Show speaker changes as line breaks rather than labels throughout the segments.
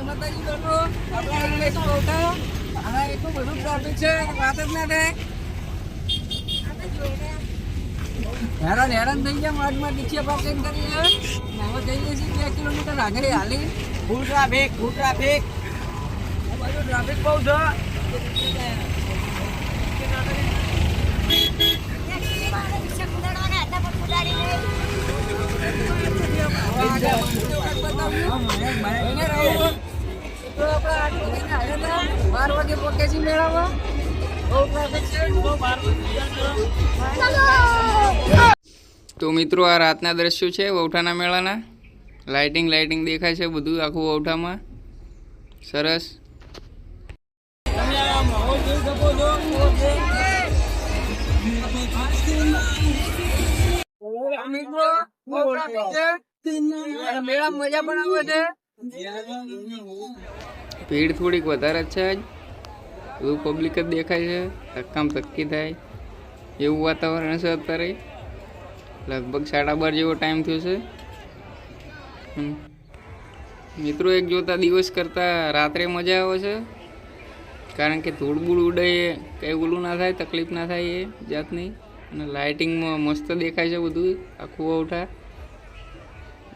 માતાજી દોસ્તો આપણે બધું ટ્રાફિક છે વાત જ ના થાય હેરાન હેરાન થઈ ગયા માર્ગમાં રિક્ષા પાર્કિંગ કરી હવે જઈએ છીએ બે કિલોમીટર આગળ હાલી
ફૂલ ટ્રાફિક ફૂલ ટ્રાફિક
બાજુ ટ્રાફિક બહુ છે બાર વાગે પહોંચે મેળામાં બહુ ટ્રાફિક છે. બહુ બાર
તો મિત્રો આ રાતના દ્રશ્યો છે વૌઠાના મેળાના. લાઇટિંગ લાઇટિંગ દેખાય છે બધું આખું વૌઠામાં. સરસ.
મેળામાં મજા પણ આવે છે.
ભીડ થોડીક વધારે જ છે આજ. બધું પબ્લિક જ દેખાય છે. ધક્કામ ધક્કી થાય. એવું વાતાવરણ છે અત્યારે. લગભગ સાડા બાર જેવો ટાઈમ થયો છે. મિત્રો, એક જોતા દિવસ કરતાં રાત્રે મજા આવે છે. કારણ કે ધૂળબૂળ ઉડે કંઈ ઓલું ના થાય, તકલીફ ના થાય એ જાતની. અને લાઇટિંગમાં મસ્ત દેખાય છે બધું આખું ઉઠા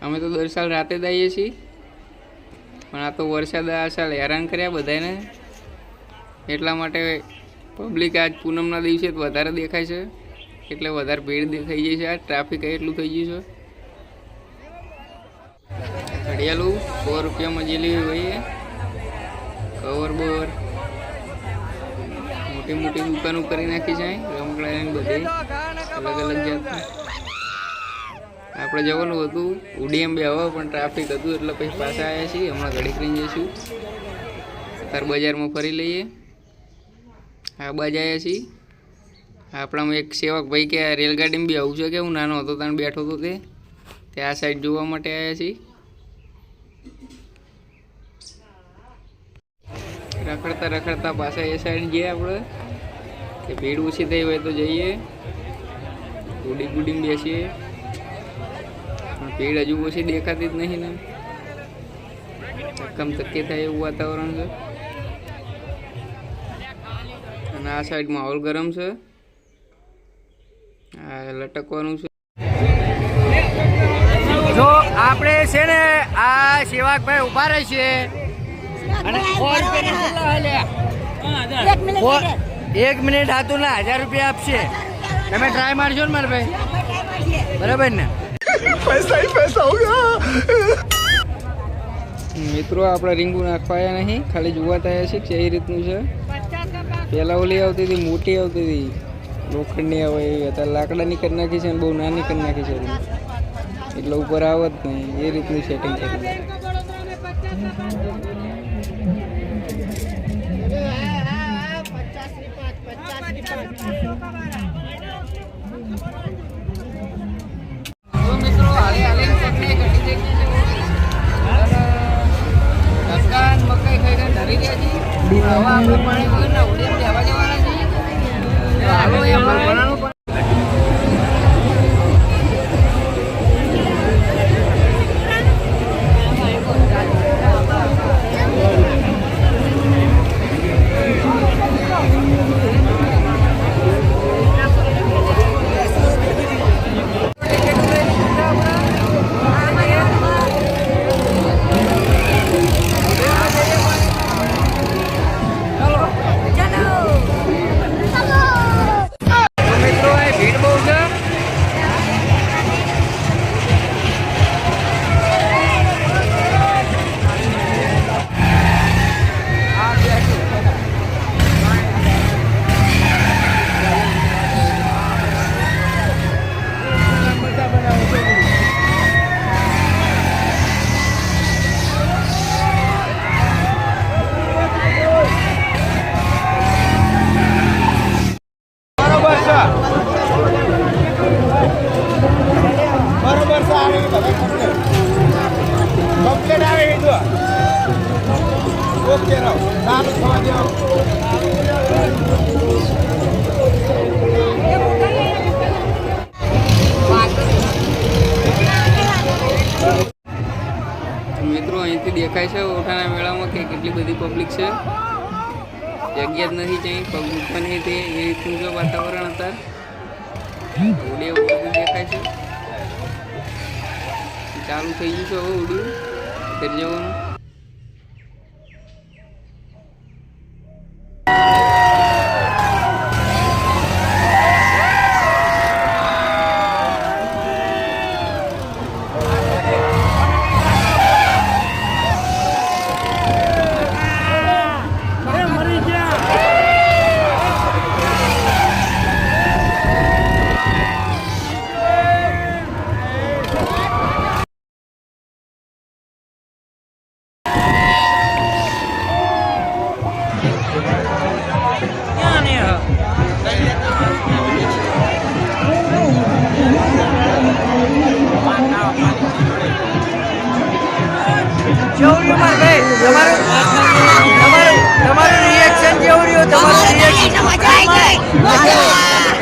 અમે તો દર સાલ રાતે જ આવીએ છીએ. પણ આ તો વરસાદ આ સાલ હેરાન કર્યા બધાને એટલા માટે પબ્લિક આજ પૂનમના દિવસે વધારે દેખાય છે. એટલે વધારે ભીડ દેખાઈ જાય છે. આ ટ્રાફિક એટલું થઈ ગયું છે. ઘડિયાળું સો રૂપિયામાં જે લેવી હોય. કવર બવર. મોટી મોટી દુકાનો કરી નાખી છે. રમકડા બધી. અલગ અલગ જાતની. આપણે જવાનું હતું. ઉડીએમ બે હવે, પણ ટ્રાફિક હતું એટલે પછી પાછા આવ્યા છીએ. હમણાં ઘડીક કરીને જઈશું. અત્યારે બજારમાં ફરી લઈએ. આ બાજ આવ્યા છીએ. આપણામાં એક સેવક ભાઈ કે રેલગાડીમાં બી આવું છે કે હું નાનો હતો ત્યાં બેઠો હતો તે. તે આ સાઈડ જોવા માટે આવ્યા છીએ. રખડતા રખડતા પાછા એ સાઈડ જઈએ આપણે. કે ભીડ ઓછી થઈ હોય તો જઈએ. ગુડી ગુડીમાં બેસીએ. ભીડ હજુ ઓછી દેખાતી જ નહીં ને. ધક્કમ ધક્કી થાય એવું વાતાવરણ છે. અને આ સાઈડ માહોલ ગરમ છે. આ લટકવાનું છે.
જો આપણે છે ને આ સેવાકભાઈ ઊભા રહે છે. અને એક મિનિટ હાથું ના હજાર રૂપિયા આપશે. તમે ટ્રાય મારશો ને મારા ભાઈ. બરાબર ને?
મિત્રો, આપણે રીંગુ નાખવા નહીં. ખાલી જોવા થયા છે કે એ રીતનું છે. પહેલાં ઓલી આવતી હતી, મોટી આવતી હતી. લોખંડની આવે એવી. અત્યારે લાકડાની કરી નાખી છે અને બહુ નાની કરી નાખી છે. એટલે ઉપર આવત નહીં. એ રીતનું સેટિંગ કરી make me a good
બરોબર કમ્પ્લેટ આવે એ ઓકે રહો. સારું થવા
મિત્રો, અહીંથી દેખાય છે, ઓઠાના મેળામાં કે કેટલી બધી પબ્લિક છે? જગ્યા જ નથી ત્યાં. પબ્લિક પણ નહીં તે, એ રીતનું જો વાતાવરણ હતા. ઉડે બધું દેખાય છે. ચાલુ થઈ ગયું છે હવે ઉડ્યું ફેર જવાનું.
કેવું રહ્યું મારા ભાઈ તમારું તમારું તમારું રિએક્શન કેવું રહ્યું તમારું રિએક્શન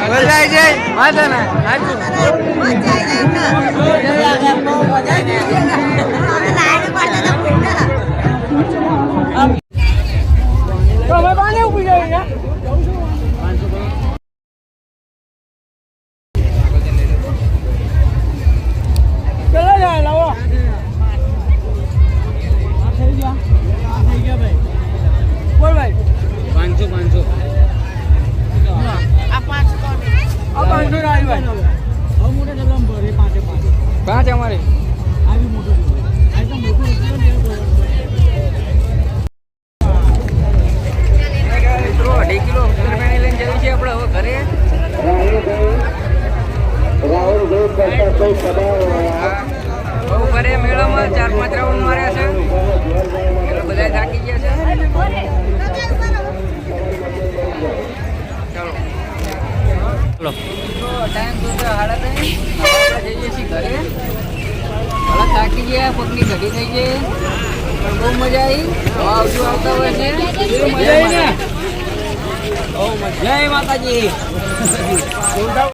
બોલાય છે વાંધો ના સાચું
અમારે. અઢી કિલો ઉત્તરફેણી લઈને જવી છે આપણે હવે ઘરે. બહુ મેળામાં ચાર પાંચ માર્યા છે. એટલે બધા થાકી ગયા છે. ચાલો. ટાઈમ તો સાડા ત્રણ. જઈએ છીએ ઘરે. થાકી ગયા, પગની ઘડી થઈ ગઈ. બહુ મજા આવી. આવજો આવતા હોય છે મજા આવી ને.
જય માતાજી.